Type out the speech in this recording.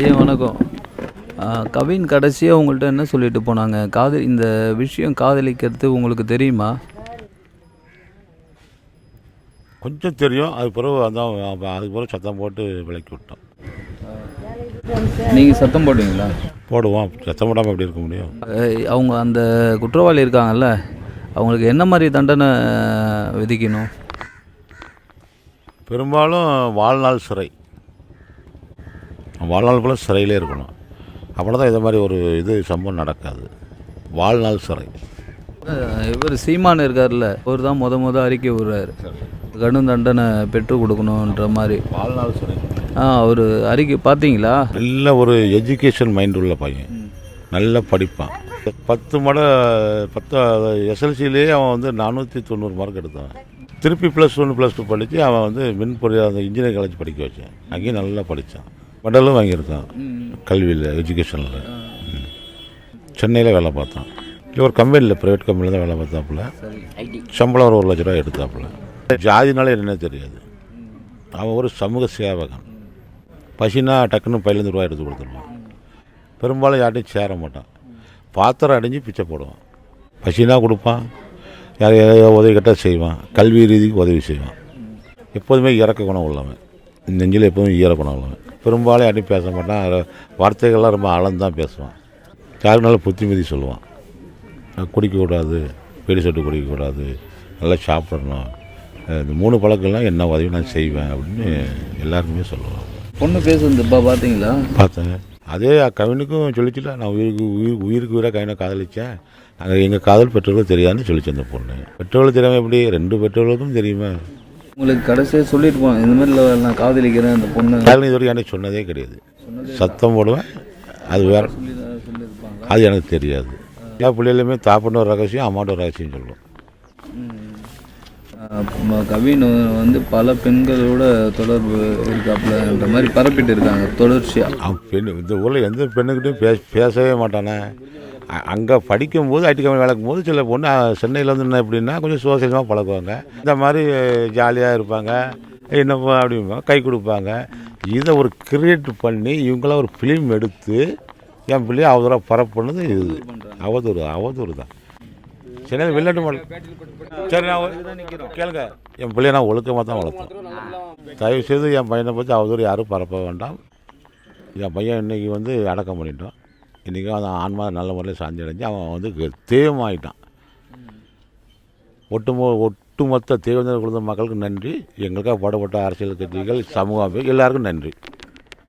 ஐயா வணக்கம். கவின் கடைசியாக உங்கள்கிட்ட என்ன சொல்லிட்டு போனாங்க? காதல் இந்த விஷயம் காதலிக்கிறது உங்களுக்கு தெரியுமா? கொஞ்சம் தெரியும். அது பிறகு அதான் அதுக்கு பிறகு சத்தம் போட்டு விலக்கி விட்டோம். நீங்கள் சத்தம் போட்டீங்களா போடுவோம். சத்தம் போடாமல் எப்படி இருக்க முடியும்? அவங்க அந்த குற்றவாளி இருக்காங்கல்ல அவங்களுக்கு என்ன மாதிரி தண்டனை விதிக்கணும்? பெரும்பாலும் வாழ்நாள் சிறை. வாழ்நாள் போல் சிறையிலே இருக்கணும். அப்படின்னா தான் இந்த மாதிரி ஒரு இது சம்பவம் நடக்காது. வாழ்நாள் சிறை. இவர் சீமான் இருக்கார்ல அவர் தான் முத முத அறிக்கை விடுறாரு. கடும் தண்டனை பெற்றுக் கொடுக்கணுன்ற மாதிரி. வாழ்நாள் சிறை. ஆ அவர் அறிக்கை பார்த்தீங்களா? நல்ல ஒரு எஜுகேஷன் மைண்ட் உள்ள பையன். நல்லா படிப்பான். பத்து மட பத்து எஸ்எல்சிலேயே அவன் வந்து நானூற்றி தொண்ணூறு மார்க் எடுத்தான் திருப்பி ப்ளஸ் ஒன் ப்ளஸ் டூ படித்து அவன் வந்து மின் அந்த இன்ஜினியரிங் காலேஜ் படிக்க வச்சேன். அங்கேயும் நல்லா படித்தான் மெடலும் வாங்கியிருக்கான். கல்வியில் எஜுகேஷனில் சென்னையில் வேலை பார்த்தான். இல்லை ஒரு கம்பெனியில் ப்ரைவேட் கம்பெனியில் தான் வேலை பார்த்தாப்புல. சம்பளம் ஒரு ஒரு லட்ச ரூபா எடுத்தாப்புல. ஜாதினாலே என்ன தெரியாது. அவன் ஒரு சமூக சேவகன். பசினா டக்குன்னு பையிலேருந்து ரூபா எடுத்து கொடுத்துருவான். பெரும்பாலும் யார்ட்டையும் சேர மாட்டான். பாத்திரம் அடைஞ்சு பிச்சை போடுவான். பசினா கொடுப்பான். யார் யாரையாவது உதவி கேட்டால் செய்வான். கல்வி ரீதிக்கு உதவி செய்வான். எப்போதுமே இறக்க குணம் உள்ளவன். நெஞ்சில் எப்போதும் ஈர குணம் உள்ளவன். பெரும்பாலும் யார்ட்டையும் பேச மாட்டான். வார்த்தைகள்லாம் ரொம்ப ஆழந்தான் பேசுவான். யாருனாலும் புத்திமதி சொல்லுவான். குடிக்கக்கூடாது. பெரிய சொட்டு குடிக்கக்கூடாது. நல்லா சாப்பிடணும். இந்த மூணு பழக்கம்லாம் என்ன உதவி நான் செய்வேன் அப்படின்னு எல்லாருக்குமே சொல்லுவான் பொண்ணு பேசுனதுப்பா பார்த்தீங்களா பார்த்தேன். அதே கவினுக்கும் சொல்லிச்சுல நான் உயிருக்கு உயிர் உயிருக்கு உயிராக கவினை காதலிச்சேன். நாங்கள் எங்கள் காதல் பெற்றோர்களுக்கு தெரியாதுன்னு சொல்லிச்சு அந்த பொண்ணு. பெற்றோர்களுக்கு தெரியாமல் எப்படி? ரெண்டு பெற்றோர்களுக்கும் தெரியுமா. உங்களுக்கு கடைசியாக சொல்லிட்டு போனேன் இந்த மாதிரி நான் காதலிக்கிறேன் அந்த பொண்ணு. காதலி இது வரைக்கும் எனக்கு சொன்னதே கிடையாது. சத்தம் போடுவேன் அது வேற. அது எனக்கு தெரியாது. எல்லா பிள்ளைகளுமே தாப்பண்ட ஒரு ரகசியம் அம்மாட்ட ஒரு ரகசியம் சொல்லுவோம் கவின் வந்து பல பெண்களோட தொடர்பு இருக்காப்புலன்ற மாதிரி பரப்பிட்டு இருக்காங்க தொடர்ச்சியாக பெண் இந்த ஊரில் எந்த பெண்ணுக்கிட்டையும் பேச பேசவே மாட்டானே. அங்கே படிக்கும்போது ஐடி கம்பெனி வளர்க்கும் போது சில பொண்ணு சென்னையில் வந்து என்ன எப்படின்னா கொஞ்சம் சுவாசமாக பழகுவாங்க. இந்த மாதிரி ஜாலியாக இருப்பாங்க. என்னப்பா அப்படிம்பாங்க கை கொடுப்பாங்க. இதை ஒரு கிரியேட் பண்ணி இவங்களாம் ஒரு ஃபிலிம் எடுத்து என் பிள்ளைய அவதூறாக பரப்புனது இது. அவதூறு அவதூறு தான். சரி வெளிநாட்டு மாடல். சரி நான் கேளுங்க. என் பிள்ளைய நான் ஒழுக்கமாக தான் வளர்த்தேன். தயவு செய்து என் பையனை பற்றி அவதூறு யாரும் பரப்ப வேண்டாம். என் பையன் இன்னைக்கு வந்து அடக்கம் பண்ணிட்டோம் இன்றைக்கும் அவன் ஆன்மா நல்ல முறையில் சாந்தி அடைஞ்சு அவன் வந்து தேவமாயிட்டான் ஒட்டுமொ ஒட்டுமொத்த தேவேந்திர குழுந்த மக்களுக்கு நன்றி. எங்களுக்காக பாடுபட்ட அரசியல் கட்சிகள் சமூகம் எல்லாருக்கும் நன்றி.